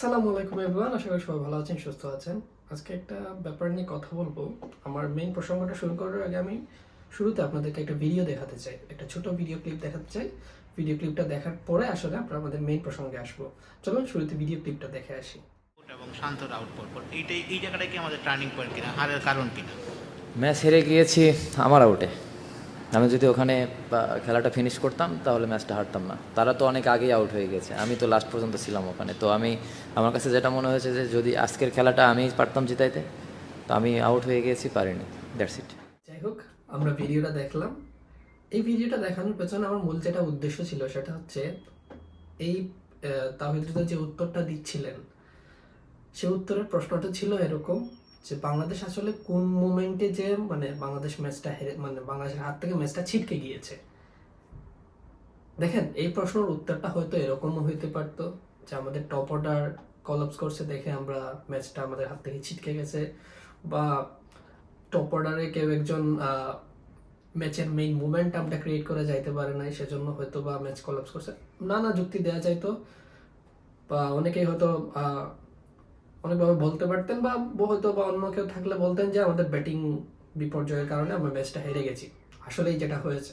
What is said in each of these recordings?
আসসালামু আলাইকুম এভরিওয়ান আশা করি সবাই ভালো আছেন সুস্থ আছেন। আজকে একটা ব্যাপার নিয়ে কথা বলব। আমার মেইন প্রসঙ্গটা শুরু করার আগে আমি শুরুতে আপনাদেরকে একটা ভিডিও দেখাতে চাই একটা ছোট ভিডিও ক্লিপ দেখাতে চাই। ভিডিও ক্লিপটা দেখার পরে আসলে আমরা আমাদের মেইন প্রসঙ্গে আসব। চলুন শুরুতে ভিডিও ক্লিপটা দেখে আসি। এবং শান্তর আউট পর এইটাই এই জায়গাটাই কি আমাদের টার্নিং পয়েন্ট কিনা? হারের কারণ কিনা? ম্যাচ হেরে গিয়েছি আমার আউটে আমি যদি ওখানে খেলাটা ফিনিশ করতাম, তাহলে ম্যাচটা হারতাম না। তারা তো অনেক আগেই আউট হয়ে গেছে। আমি তো লাস্ট পর্যন্ত ছিলাম ওখানে। তো আমি, আমার কাছে যেটা মনে হয়েছে যে, যদি আজকের খেলাটা আমি পারতাম জিতাইতে, তো আমি আউট হয়ে গিয়েছি পারিনি। দ্যাটস ইট যাই হোক, আমরা ভিডিওটা দেখলাম। এই ভিডিওটা দেখানোর পেছনে আমার মূল যেটা উদ্দেশ্য ছিল, সেটা হচ্ছে এই রিজা যে উত্তরটা দিচ্ছিলেন, সে উত্তরের প্রশ্নটা ছিল এরকম যে বাংলাদেশ আসলে কোন মোমেন্টে যে মানে বাংলাদেশ ম্যাচটা হেরে মানে বাংলাদেশের হাত থেকে ম্যাচটা ছিটকে গিয়েছে? দেখেন, এই প্রশ্নের উত্তরটা হয়তো এরকমও হইতে পারতো যে আমাদের টপ অর্ডার কলাপস করছে দেখে আমরা ম্যাচটা আমাদের হাত থেকে ছিটকে গেছে বা টপ অর্ডারে কেউ একজন ম্যাচের মেইন আমরা ক্রিয়েট করে যাইতে পারে নাই, সেজন্য হয়তো বা ম্যাচ কলাপস করছে। নানা যুক্তি দেওয়া যাইতো বা অনেকেই হয়তো অনেকভাবে বলতে পারতেন বা হয়তো বা অন্য কেউ থাকলে বলতেন যে আমাদের ব্যাটিং বিপর্যয়ের কারণে আমরা ম্যাচটা হেরে গেছি। আসলেই যেটা হয়েছে।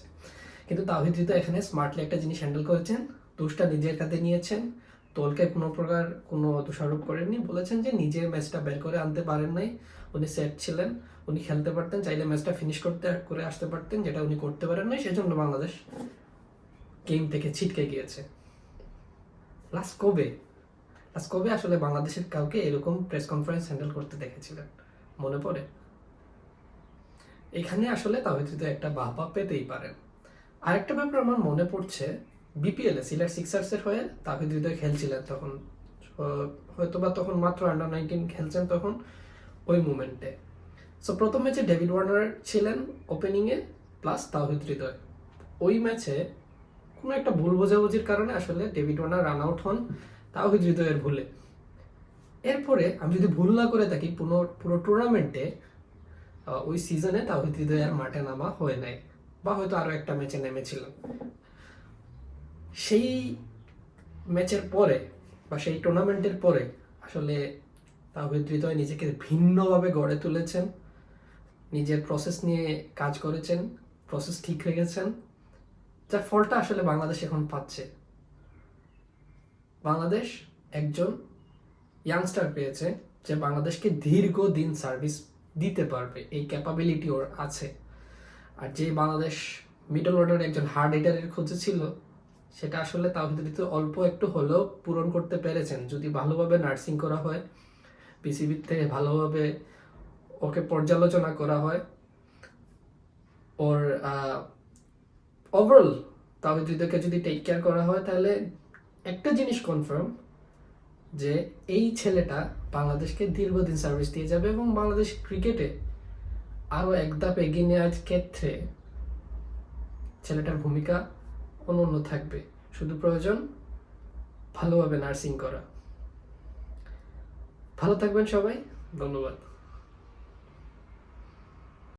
কিন্তু তাহিদ তো এখানে স্মার্টলি একটা জিনিস হ্যান্ডেল করেছেন, দোষটা নিজের কাছে নিয়েছেন, দলকে কোনো প্রকার কোনো দোষারোপ করেননি, বলেছেন যে নিজে ম্যাচটা বের করে আনতে পারেন নাই। উনি সেট ছিলেন, উনি খেলতে পারতেন, চাইলে ম্যাচটা ফিনিশ করতে, করে আসতে পারতেন, যেটা উনি করতে পারেন নাই, সেজন্য বাংলাদেশ গেম থেকে ছিটকে গিয়েছে। লাস্ট কবে? লাস্ট কবে আসলে বাংলাদেশের কাউকে এরকম প্রেস কনফারেন্স হ্যান্ডেল করতে দেখেছিলেন? মনে পড়ে? এখানে আসলে তাহিদ একটা বাহবা পেতেই পারেন। আরেকটা ব্যাপার আমার মনে পড়ছে বিপিএল এ, সিলেট সিক্সার্সের হয়ে তাহিদ হৃদয় খেলছিলেন তখন। হয়তো বা তখন মাত্র আন্ডার নাইনটিন খেলছেন তখন ওই মুমেন্টে। সো প্রথম ম্যাচে ডেভিড ওয়ার্নার ছিলেন ওপেনিংয়ে প্লাস তাহিদ হৃদয় ওই ম্যাচে কোনো একটা ভুল বোঝাবুঝির কারণে আসলে ডেভিড ওয়ার্নার রান আউট হন। তাহিদ হৃদয়ের ভুলে। এরপরে আমি যদি ভুল না করে থাকি পুরো পুরো টুর্নামেন্টে ওই সিজনে তাহিদ হৃদয় আর মাঠে নামা হয়ে নাই, বা হয়তো আরও একটা ম্যাচে নেমেছিলেন সেই ম্যাচের পরে বা সেই টুর্নামেন্টের পরে আসলে তাহিদ হৃদয় নিজেকে ভিন্নভাবে গড়ে তুলেছেন, নিজের প্রসেস নিয়ে কাজ করেছেন প্রসেস ঠিক রেখেছেন, যার ফলটা আসলে বাংলাদেশ এখন পাচ্ছে। বাংলাদেশ একজন ইয়াংস্টার পেয়েছে, যে বাংলাদেশকে দীর্ঘদিন সার্ভিস দিতে পারবে। এই ক্যাপাবিলিটি ওর আছে। আর যে বাংলাদেশ মিডল অর্ডার একজন হার্ড হিটারের খোঁজে ছিল, সেটা আসলে ভিতরে অল্প একটু হলেও পূরণ করতে পেরেছেন। যদি ভালোভাবে নার্সিং করা হয় পিসিবির থেকে ভালোভাবে ওকে পর্যালোচনা করা হয়, ওর ওভারঅল তাহিদ হৃদয়কে যদি টেক কেয়ার করা হয়, তাহলে একটা জিনিস কনফার্ম যে এই ছেলেটা বাংলাদেশকে দীর্ঘদিন সার্ভিস দিয়ে যাবে এবং বাংলাদেশ ক্রিকেটে আরও এক ধাপ এগিয়ে নেওয়ার ক্ষেত্রে ছেলেটার ভূমিকা অনন্য থাকবে। শুধু প্রয়োজন ভালোভাবে নার্সিং করা। ভালো থাকবেন সবাই, ধন্যবাদ।